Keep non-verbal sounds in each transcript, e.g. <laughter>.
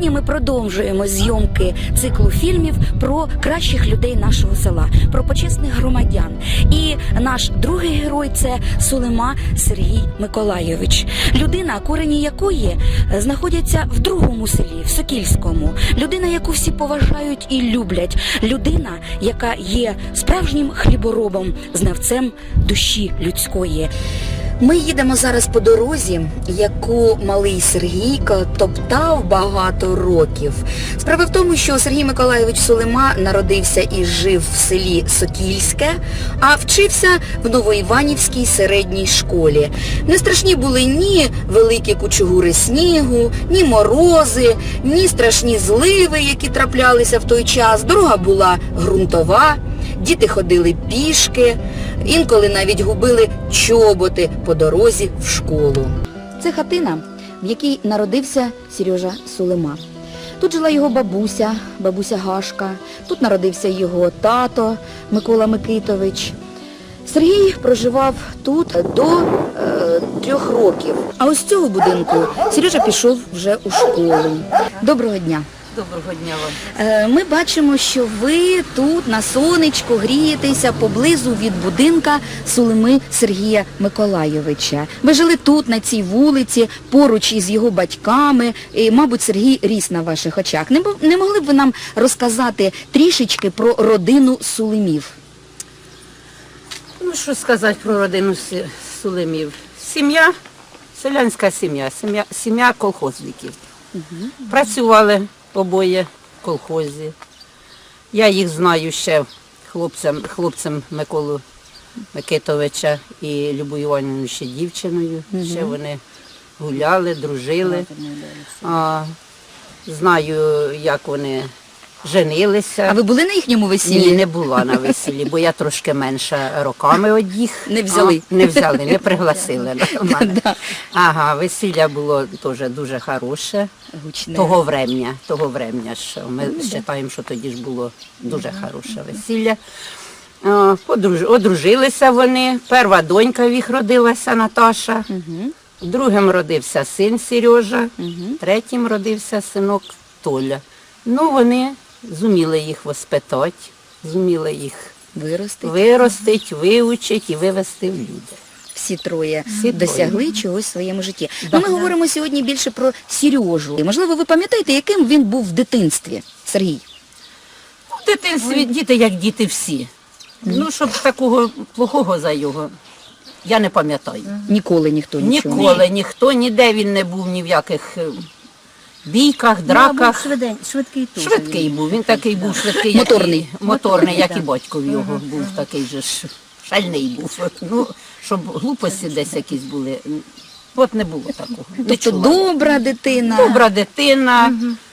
Сьогодні ми продовжуємо зйомки циклу фільмів про кращих людей нашого села, про почесних громадян. І наш другий герой це Сулема Сергій Миколайович, людина, корені якої е, знаходяться в другому селі, в Сокільському. Людина, яку всі поважають і люблять. Людина, яка є справжнім хліборобом, знавцем душі людської. Ми їдемо зараз по дорозі, яку малий Сергійко топтав багато років. Справа в тому, що Сергій Миколайович Сулема народився і жив в селі Сокільське, а вчився в Новоіванівській середній школі. Не страшні були ні великі кучугури снігу, ні морози, ні страшні зливи, які траплялися в той час. Дорога була ґрунтова. Діти ходили пішки, інколи навіть губили чоботи по дорозі в школу. Це хатина, в якій народився Сережа Сулема. Тут жила його бабуся, бабуся Гашка, тут народився його тато Микола Микитович. Сергій проживав тут до е, трьох років. А ось з цього будинку Сережа пішов вже у школу. Доброго дня. Доброго дня вам. Е, Ми бачимо, що ви тут на сонечку грієтеся поблизу від будинка Сулими Сергія Миколайовича. Ви жили тут, на цій вулиці, поруч із його батьками. І, мабуть, Сергій ріс на ваших очах. Не, не могли б ви нам розказати трішечки про родину Сулимів? Ну, що сказати про родину Сулемів? Сім'я, селянська сім'я, сім'я, сім'я колхозників. Працювали обоє в колхозі. Я їх знаю ще хлопцем, хлопцем Миколу Микитовича і Любу Іванівну ще дівчиною. Ще вони гуляли, дружили. А, знаю, як вони женилися. А ви були на їхньому весіллі? Ні, не була на весіллі, бо я трошки менша роками од їх. Не взяли. А, не взяли, не пригласили <laughs> мене. Ага, весілля було теж дуже хороше. Гучне. Того врем'я, того врем'я, що ми вважаємо, що тоді ж було дуже хороше весілля. О, подруж- Одружилися вони. Перша донька в їх родилася Наташа. Другим родився син Сережа, третім родився синок Толя. Ну, вони зуміли їх воспитати, зуміли їх Вирости. виростити, вивчити і вивести в люди. Всі троє Всі досягли чогось в своєму житті. Ну, ми говоримо сьогодні більше про Сережу. Можливо, ви пам'ятаєте, яким він був в дитинстві, Сергій? В дитинстві діти як діти всі. Ну, щоб такого плохого за його, я не пам'ятаю. Ніколи ніхто нічого. Ніколи ніхто, ніде він не був ні в яких е, бійках, драках. Швидень, швидкий теж. Швидкий був, він такий був швидкий. Моторний. Як і, моторний, як і батько в його був такий же ж шальний був. <laughs> Ну, щоб глупості десь якісь були. От не було такого. Не Тобто чула. добра дитина. Добра дитина,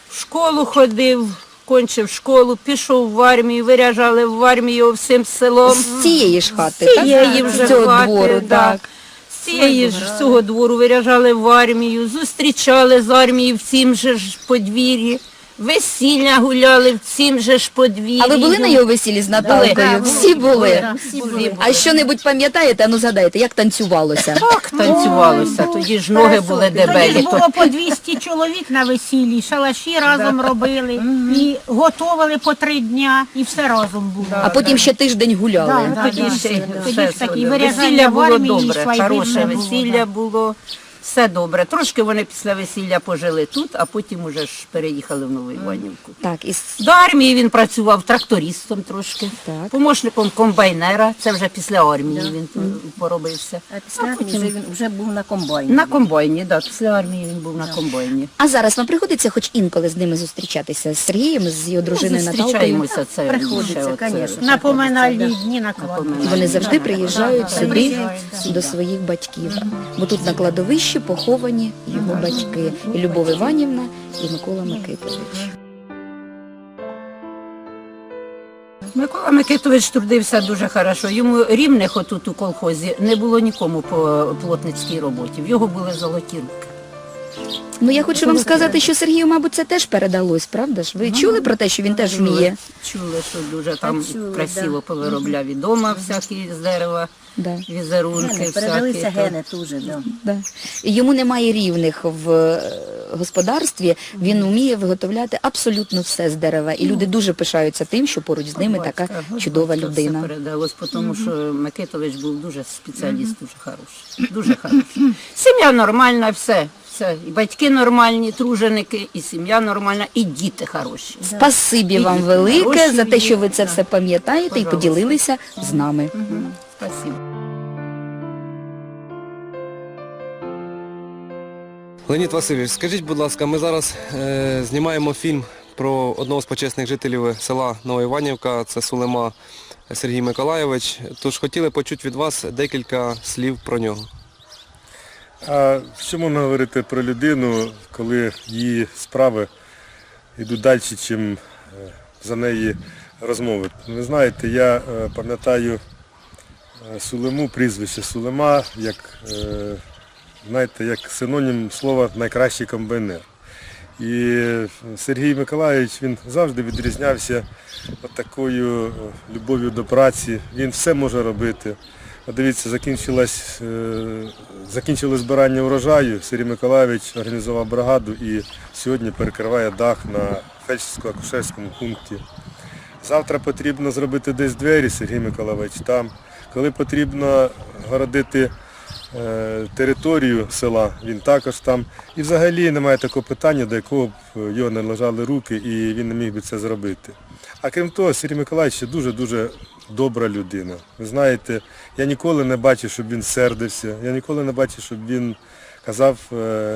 в школу ходив, кончив школу, пішов в армію, виряжали в армію всім селом. З цієї ж хати, З так? цієї З вже цього хати, двору, да. так. Цієї ж з цього двору виряжали в армію, зустрічали з армії в цім же ж подвір'ї, весілля гуляли в цім же ж подвір'ї. А ви були на його весіллі з Наталкою? Всі були. Всі були. А що-небудь пам'ятаєте? Ну згадайте, як танцювалося? Так танцювалося, тоді ж ноги були Тоді дебелі. ж було по 200 чоловік на весіллі, шалаші разом робили, і готували по три дня, і все разом було. А потім ще тиждень гуляли. Да, Тоді да, ще, да. Тоді ж такі виряжання весілля в було армії, добре, хороше не було, весілля да. було, все добре. Трошки вони після весілля пожили тут, а потім уже ж переїхали в Нову Іванівку. Так, і с- До армії він працював трактористом трошки, Так. помощником комбайнера, це вже після армії він поробився. А після армії вже він вже був на комбайні. На комбайні, так, після армії він був на комбайні. а зараз вам приходиться хоч інколи з ними зустрічатися з Сергієм, з його дружиною Наталкою? Зустрічаємося це Приходиться, оце. звісно. На поминальні дні на кладбищі. Вони завжди приїжджають сюди до своїх батьків. Бо тут на кладовищі поховані його батьки Любов Іванівна, і Микола Микитович. Микола Микитович трудився дуже хорошо. Йому рівних отут у колхозі не було нікому по плотницькій роботі. В його були золоті руки. Ну я хочу вам сказати, що Сергію, мабуть, це теж передалось, правда ж? Ви чули про те, що він теж вміє? Чули, що дуже там чули, красиво да. повиробляв і дома всякі з дерева, Да. візерунки. Гени, передалися всякі. гени теж, да. Да. І Йому немає рівних в е, господарстві він вміє виготовляти абсолютно все з дерева. І люди дуже пишаються тим, що поруч з ними така от чудова батька людина. Все передалось, тому що Микитович був дуже спеціаліст, дуже хороший. Дуже хороший. <laughs> Сім'я нормальна, все. Все. І батьки нормальні, труженики, і сім'я нормальна, і діти хороші. Спасибі вам І велике хороші за те, що ви це да. все пам'ятаєте і Пожалуйста. поділилися з нами. Мгм. Спасибо. Леонід Васильович, скажіть, будь ласка, ми зараз е, знімаємо фільм про одного з почесних жителів села Новоіванівка, це Сулема Сергій Миколайович. Тож хотіли почути від вас декілька слів про нього. А що можна говорити про людину, коли її справи йдуть далі, ніж за неї розмови? Ви знаєте, я е, пам'ятаю е, Сулему, прізвище Сулема, як, е, знаєте, як синонім слова найкращий комбайнер. І Сергій Миколаївич він завжди відрізнявся такою е, любов'ю до праці. Він все може робити. Дивіться, закінчилось, е, закінчили збирання урожаю. Сергій Миколаївич організував бригаду і сьогодні перекриває дах на фельдшерсько-акушерському пункті. Завтра потрібно зробити десь двері, Сергій Миколаївич там. Коли потрібно городити е, територію села, він також там. І взагалі немає такого питання, до якого б його не лежали руки і він не міг би це зробити. А крім того, Сергій Миколаївич дуже-дуже добра людина. Ви знаєте, я ніколи не бачив, щоб він сердився, я ніколи не бачив, щоб він казав е,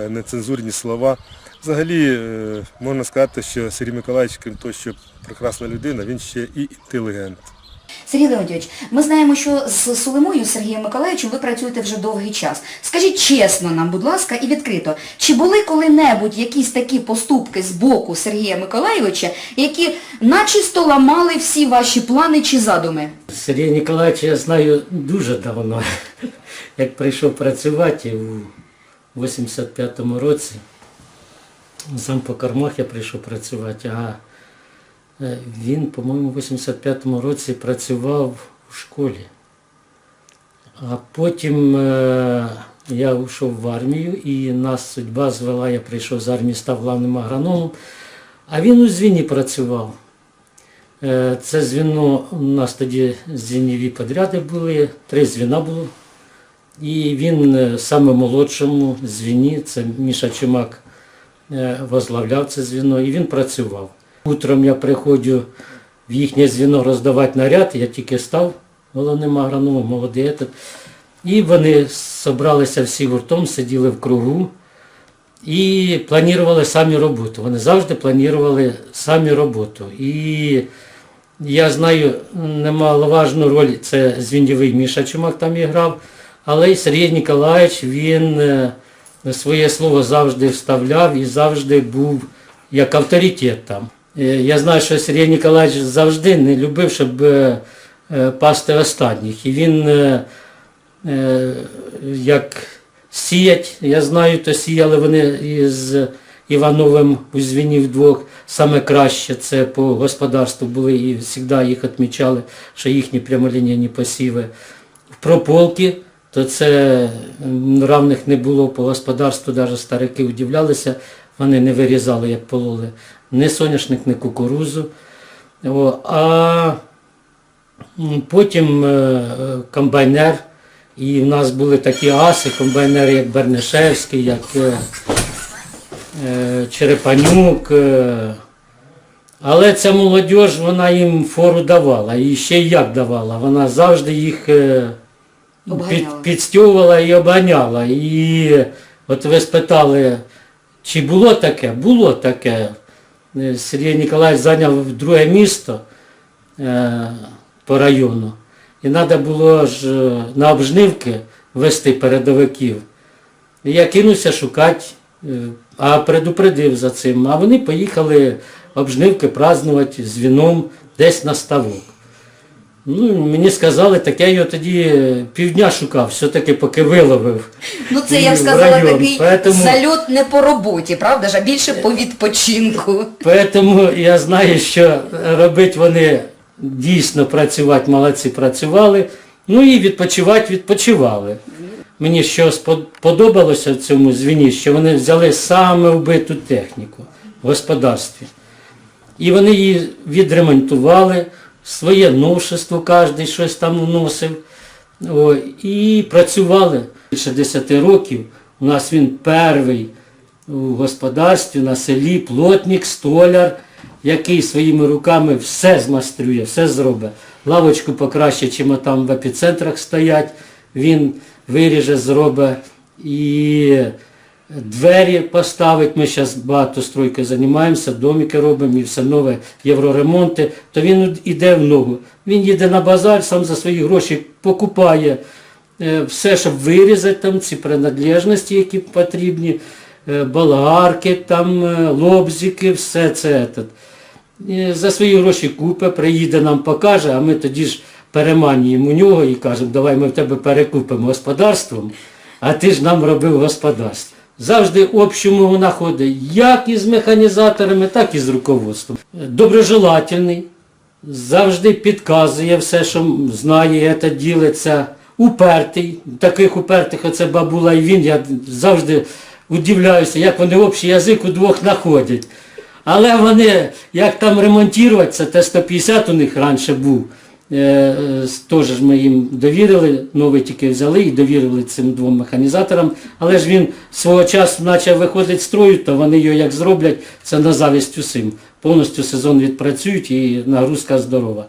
нецензурні слова. Взагалі, е, можна сказати, що Сергій Миколаївич, крім того, що прекрасна людина, він ще і інтелігент. Сергій Леонтьович, ми знаємо, що з Сулимою Сергієм Миколаївичем ви працюєте вже довгий час. Скажіть чесно нам, будь ласка, і відкрито, чи були коли-небудь якісь такі поступки з боку Сергія Миколаївича, які начисто ламали всі ваші плани чи задуми? Сергія Ніколаєвича я знаю дуже давно, <laughs> як прийшов працювати у 85-му році. Сам по кормах я прийшов працювати, а він, по-моєму, у 85-му році працював у школі. А потім е, я йшов в армію і нас судьба звела, я прийшов з армії, став главним агрономом, а він у звіні працював. Е, Це звіно, у нас тоді звініві підряди були, три звіна було. І він е, саме молодшому звіні, це Міша Чумак, е, возглавляв це звіно, і він працював. Утром я приходжу в їхнє звіно роздавати наряд, я тільки став головним агрономом, молодий. этот. І вони зібралися всі гуртом, сиділи в кругу і планували самі роботу. Вони завжди планували самі роботу. І я знаю, немаловажну роль це звіндєвий Міша Чумак там і грав, але й Сергій Ніколаєвич, він е, своє слово завжди вставляв і завжди був як авторитет там. Е, Я знаю, що Сергій Ніколаєвич завжди не любив, щоб е, е, пасти останніх. І він як сіять, я знаю, то сіяли вони із Івановим у звіні вдвох. Саме краще це по господарству були і завжди їх відмічали, що їхні прямолінійні посіви. В прополки, то це равних не було по господарству, навіть старики удивлялися, вони не вирізали, як пололи, ні соняшник, ні кукурузу. О, а Потім е, е, комбайнер, і в нас були такі аси, комбайнери, як Бернишевський, як е, Черепанюк. е. Але ця молодь, вона їм фору давала. І ще й як давала. Вона завжди їх під, підстьовувала і обганяла. І от ви спитали, чи було таке? Було таке. Е, Сергій Ніколаєвич зайняв друге місто е, по району. І треба було ж е, на обжнивки вести передовиків. І я кинувся шукати, а предупредив за цим. А вони поїхали обжнивки празднувати з віном десь на ставок. Ну, мені сказали, так я його тоді півдня шукав, все-таки поки виловив. Ну це я б сказала район. такий Поэтому- зальот не по роботі, правда ж, а більше по відпочинку. Тому я знаю, що робити вони дійсно працювати, молодці працювали, ну і відпочивати відпочивали. мені що спод- подобалося в цьому звіні, що вони взяли саме вбиту техніку в господарстві. І вони її відремонтували, своє новшество кожен щось там вносив. О, і працювали більше 10 років. У нас він перший у господарстві на селі, плотник, столяр, який своїми руками все змастрює, все зробить. Лавочку покраще, чим там в епіцентрах стоять. Він виріже, зробить і двері поставить. Ми зараз багато стройкою займаємося, домики робимо і все нове, євроремонти, то він іде в ногу. Він їде на базар, сам за свої гроші покупає е, все, щоб вирізати там ці принадлежності, які потрібні, е, болгарки, там, е, лобзики, все це. За свої гроші купить, приїде нам покаже, а ми тоді ж переманюємо у нього і кажемо, давай ми в тебе перекупимо господарством, а ти ж нам робив господарство. Завжди общому знаходить як із механізаторами, так і з руководством. Доброжелательний, завжди підказує все, що знає, це ділиться. Упертий, таких упертих оце бабула і він, я завжди удивляюся, як вони общий язик удвох знаходять. Але вони, як там ремонтувати, це Т-150 у них раніше був. Е, Теж ми їм довірили, новий тільки взяли і довірили цим двом механізаторам. Але ж він свого часу почав виходити з строю, то вони його як зроблять, це на завість усім. Повністю сезон відпрацюють і нагрузка здорова.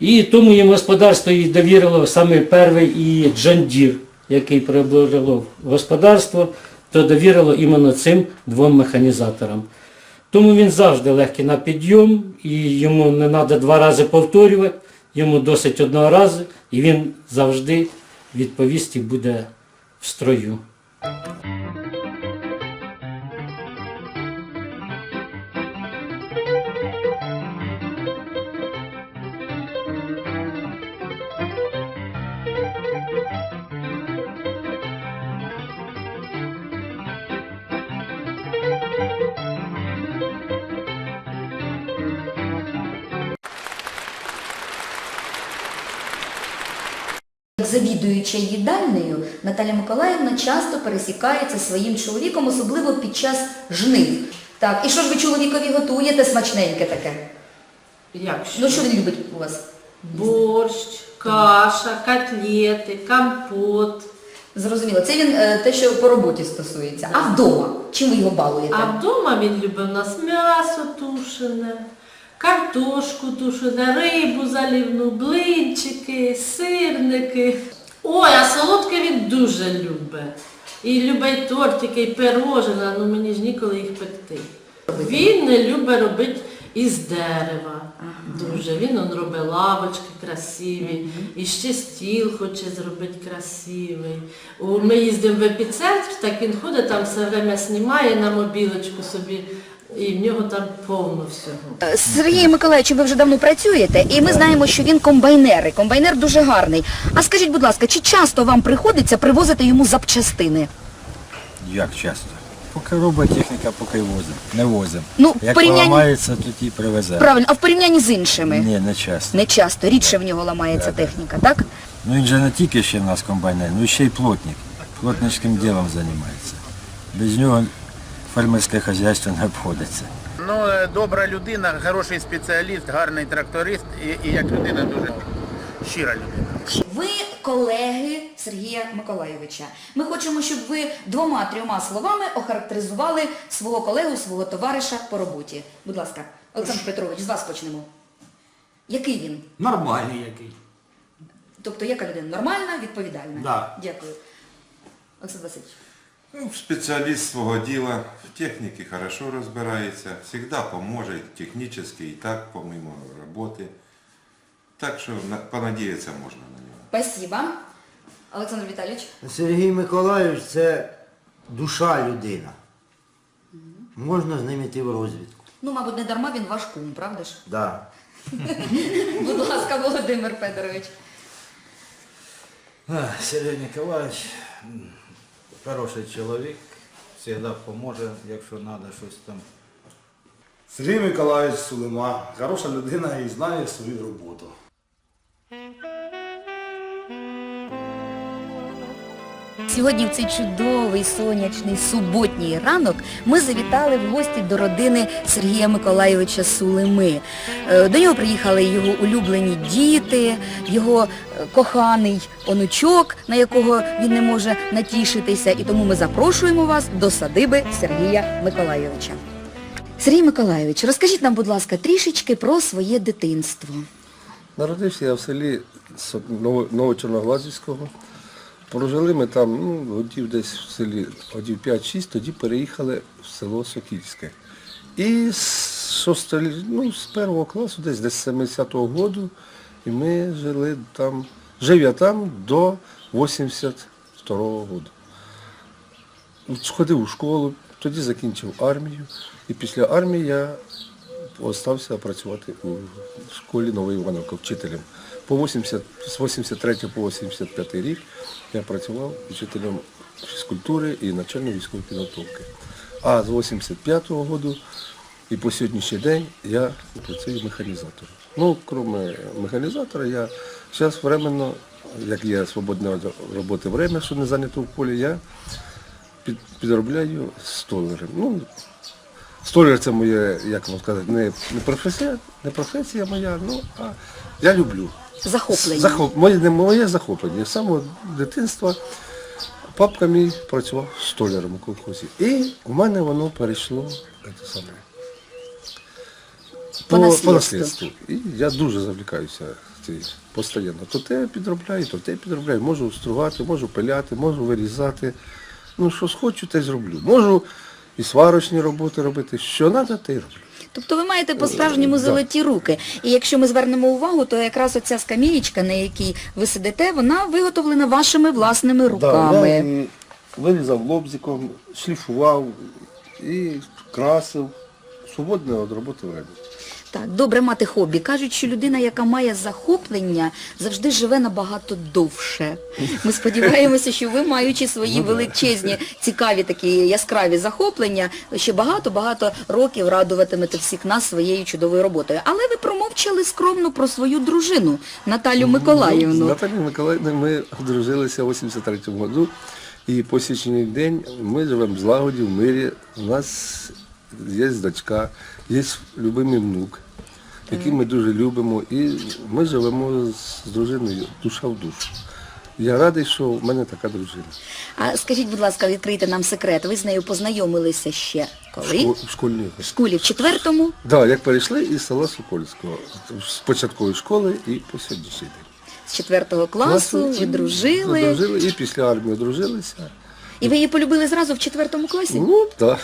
І тому їм господарство і довірило саме перший і Джандір, який приобрело господарство, то довірило іменно цим двом механізаторам. Тому він завжди легкий на підйом, і йому не треба два рази повторювати, йому досить одного разу, і він завжди відповісті буде в строю. Завідуюча їдальнею, Наталя Миколаївна часто пересікається своїм чоловіком, особливо під час жнив. Так, і що ж ви чоловікові готуєте смачненьке таке? Як що? Ну що він любить у вас? Борщ, каша, котлети, компот. Зрозуміло, це він е, те, що по роботі стосується. А вдома? Чим ви його балуєте? А вдома він любить у нас м'ясо тушене, картошку тушене, рибу залівну, блинчики, сирники. Ой, а солодке він дуже любить. І любить тортики, і пирожина, ну мені ж ніколи їх пекти. Він не любить робити із дерева. Дуже. Він он робить лавочки красиві, і ще стіл хоче зробити красивий. Ми їздимо в епіцентр, так він ходить там все время знімає на мобілочку собі, і в нього там повно всього. Е, З Сергієм Миколаївичем ви вже давно працюєте, і ми знаємо, що він комбайнер, і комбайнер дуже гарний. А скажіть, будь ласка, чи часто вам приходиться привозити йому запчастини? Як часто? Поки робить техніка, поки возимо. Не возимо. Ну, Як порівнянні- поламається, тоді привезе. Правильно, а в порівнянні з іншими? Ні, не часто. Не часто, рідше в нього ламається техніка, так? Ну він же не тільки ще в нас комбайнер, ну ще й плотник. Плотницьким ділом займається. Без нього фермерське хазяйство не обходиться. Ну, е, добра людина, хороший спеціаліст, гарний тракторист і, і як людина дуже щира людина. Ви колеги Сергія Миколайовича. Ми хочемо, щоб ви двома-трьома словами охарактеризували свого колегу, свого товариша по роботі. Будь ласка, Олександр Петрович, з вас почнемо. Який він? Нормальний який. Тобто яка людина? Нормальна, відповідальна? Да. Дякую. Олександр Васильович. Ну, спеціаліст свого діла, в техніці хорошо розбирається, завжди поможе технічно і так, помимо роботи. Так що на- понадіятися можна на нього. Спасибо. Олександр Віталійович. Сергій Миколайович це душа людина. Можна з ним йти в розвідку. Ну, мабуть, не дарма він ваш кум, правда ж? Да. <laughs> Будь ласка, Володимир Федорович. Сергій Ніколаєвич м, хороший чоловік, завжди допоможе, якщо треба щось там. Сергій Миколаївич Сулима, хороша людина і знає свою роботу. Сьогодні в цей чудовий сонячний суботній ранок ми завітали в гості до родини Сергія Миколайовича Сулими. Е, До нього приїхали його улюблені діти, його е, коханий онучок, на якого він не може натішитися. І тому ми запрошуємо вас до садиби Сергія Миколайовича. Сергій Миколайович, розкажіть нам, будь ласка, трішечки про своє дитинство. Народився я в селі Новочорноглазівського. Прожили ми там, ну, годів десь в селі, годів 5-6, тоді переїхали в село Сокільське. І з, шостого, ну, з першого класу, десь десь 70-го року, і ми жили там, жив я там до 82-го року. Ходив у школу, тоді закінчив армію. І після армії я остався працювати у школі Нової Івановка вчителем. По 80, з 83 по 85 рік я працював вчителем фізкультури і начальної військової підготовки. А з 85-го року і по сьогоднішній день я працюю механізатором. Ну, крім механізатора, я зараз временно, як є свободне роботи время, що не зайнято в полі, я під, підробляю столером. Ну, Столяр це моє, як вам сказати, не, не професія, не професія моя, ну, а я люблю. Захоплення. Захоп, моє, не моє захоплення. З самого дитинства папка мій працював столяром у колхозі. І у мене воно перейшло це саме, По наслідству. наслідству. І я дуже завлікаюся постійно. То те підробляю, то те підробляю. Можу стругати, можу пиляти, можу вирізати. Ну, що схочу, те й зроблю. Можу і сварочні роботи робити. Що треба, те й роблю. Тобто ви маєте по-справжньому Е, золоті руки. І якщо ми звернемо увагу, то якраз оця скамієчка, на якій ви сидите, вона виготовлена вашими власними руками. Да, я вирізав лобзиком, шліфував і красив. Свободне від роботи время. Так, добре мати хобі. Кажуть, що людина, яка має захоплення, завжди живе набагато довше. Ми сподіваємося, що ви, маючи свої величезні, цікаві такі яскраві захоплення, ще багато-багато років радуватимете всіх нас своєю чудовою роботою. Але ви промовчали скромно про свою дружину Наталю З Миколаївну. Наталією Миколаївною ми одружилися в 83-му году. І по січний день ми живемо в злагоді, в мирі. У нас є дочка, є любимий внук, який ми дуже любимо. І ми живемо з дружиною душа в душу. Я радий, що в мене така дружина. А скажіть, будь ласка, відкрийте нам секрет. Ви з нею познайомилися ще коли? В школьні. В школі в четвертому. Так, як перейшли із села Сокольського, з початкової школи і по сьогоднішній день. З четвертого класу ви і дружили. І після армії одружилися. І ви її полюбили зразу в четвертому класі? Ну, так.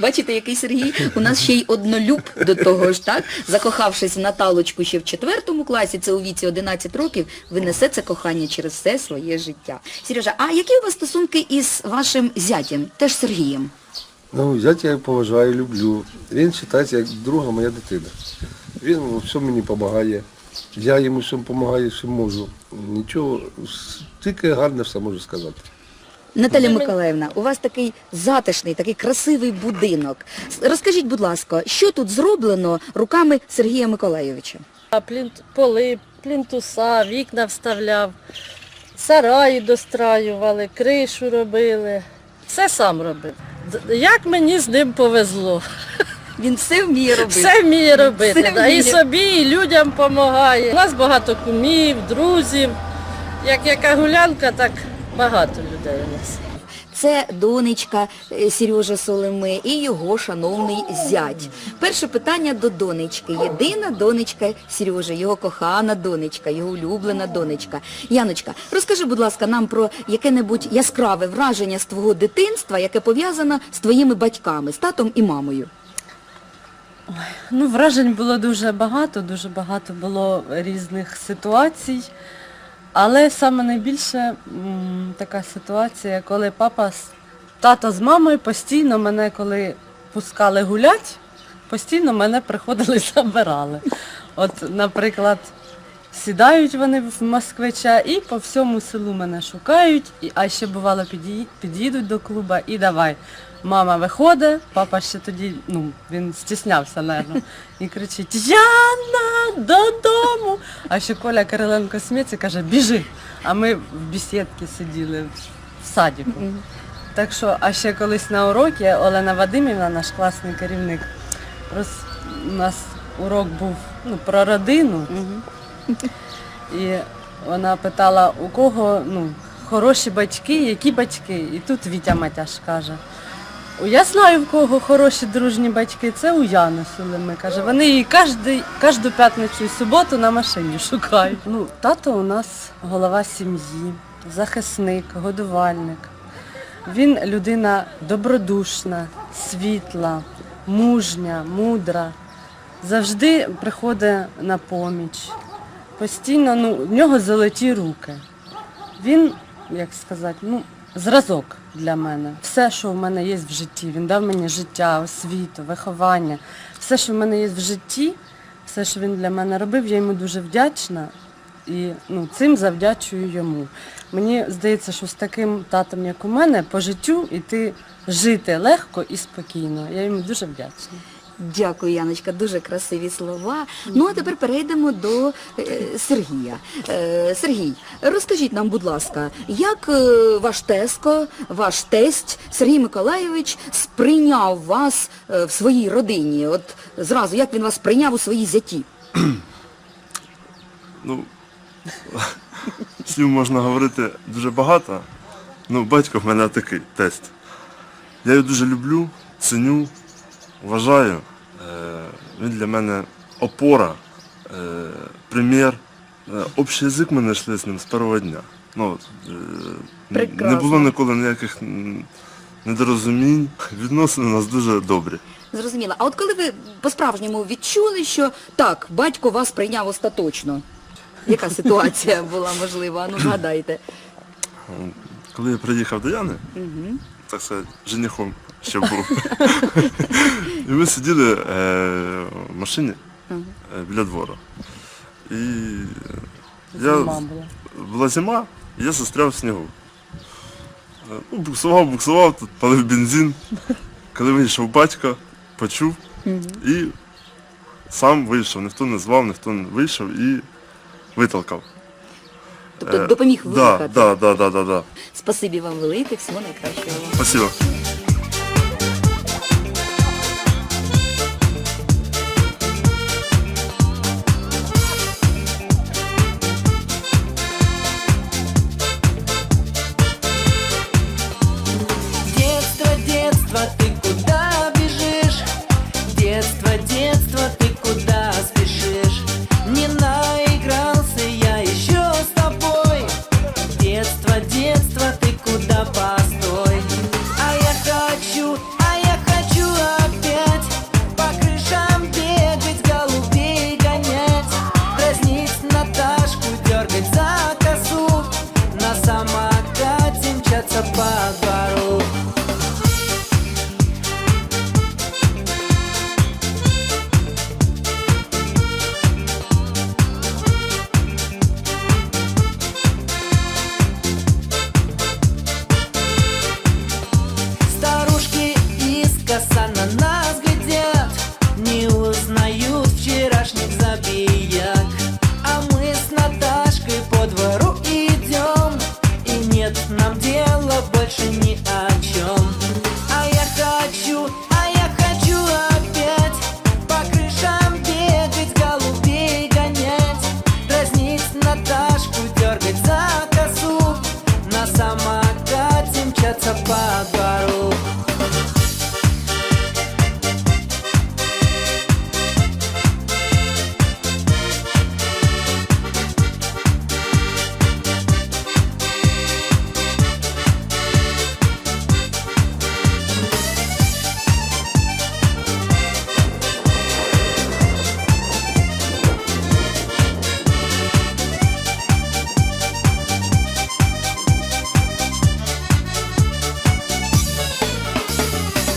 Бачите, який Сергій? У нас ще й однолюб до того ж, так? Закохавшись в Наталочку ще в четвертому класі, це у віці 11 років, ви несе це кохання через все своє життя. Сережа, а які у вас стосунки із вашим зятєм, теж Сергієм? Ну, я поважаю, люблю. Він вважається як друга моя дитина. Він у всьому мені допомагає. Я йому всьому допомагаю, що можу. Нічого, тільки гарне все можу сказати. Наталя Миколаївна, у вас такий затишний, такий красивий будинок. Розкажіть, будь ласка, що тут зроблено руками Сергія Миколайовича? А плінт, поли, плінтуса, вікна вставляв, сараї достраювали, кришу робили. Все сам робив. Як мені з ним повезло. <laughs> Він все вміє робити. Все вміє робити. Все да, І собі, і людям допомагає. У нас багато кумів, друзів. Як яка гулянка, так багато людей у нас. Це донечка е, Сережа Солими і його шановний зять. Перше питання до донечки. Єдина донечка Сережи, його кохана донечка, його улюблена донечка. Яночка, розкажи, будь ласка, нам про яке-небудь яскраве враження з твого дитинства, яке пов'язано з твоїми батьками, з татом і мамою. Ну, вражень було дуже багато, дуже багато було різних ситуацій. Але саме найбільше така ситуація, коли папа, з- тато з мамою постійно мене, коли пускали гулять, постійно мене приходили забирали. От, наприклад, сідають вони в москвича і по всьому селу мене шукають, а ще бувало під'ї- під'їдуть до клуба і давай. Мама виходить, папа ще тоді, ну, він стіснявся, напевно, і кричить Яна, додому. А ще Коля Кириленко сміється, і каже, біжи. А ми в бесідці сиділи в садіку. Так що, а ще колись на уроці Олена Вадимівна, наш класний керівник, роз... у нас урок був ну, про родину. І вона питала, у кого ну, хороші батьки, які батьки. І тут Вітя Матяш каже. «О, Я знаю, в кого хороші дружні батьки, це у Яни Сулеми. Каже, вони її кожну, кожну п'ятницю і суботу на машині шукають. Ну, тато у нас голова сім'ї, захисник, годувальник. Він людина добродушна, світла, мужня, мудра. Завжди приходить на поміч. Постійно, ну, в нього золоті руки. Він, як сказати, ну, зразок для мене. Все, що в мене є в житті. Він дав мені життя, освіту, виховання. Все, що в мене є в житті, все, що він для мене робив, я йому дуже вдячна. І ну, цим завдячую йому. Мені здається, що з таким татом, як у мене, по життю іти жити легко і спокійно. Я йому дуже вдячна. Дякую, Яночка, дуже красиві слова. Ну а тепер перейдемо до е, Сергія. Е, Сергій, розкажіть нам, будь ласка, як е, ваш теско, ваш тесть Сергій Миколайович сприйняв вас е, в своїй родині? От зразу, як він вас сприйняв у своїй зяті? <clears throat> Ну, <laughs> слів можна говорити дуже багато. Ну, батько в мене такий тесть. Я його дуже люблю, ценю, вважаю. Е, він для мене опора, е, примір. Е, общий язик ми знайшли з ним з першого дня. Ну, е, не було ніколи ніяких недорозумінь. <laughs> Відносини у нас дуже добрі. Зрозуміла. А от коли ви по-справжньому відчули, що так, батько вас прийняв остаточно? Яка <laughs> ситуація була можлива? Ну, згадайте. Коли я приїхав до Яни, так сказати, женихом ще був. І ми сиділи е, в машині е, біля двору. І я, була. була зима, і я застряв в снігу. Е, Ну, буксував, буксував, тут палив бензин. Коли вийшов батько, почув і сам вийшов. Ніхто не звав, ніхто не вийшов і витолкав. Тобто Е, допоміг да, виїхати. да, да, да, да, да. Спасибі вам велике, всього найкращого. вам. Спасибо.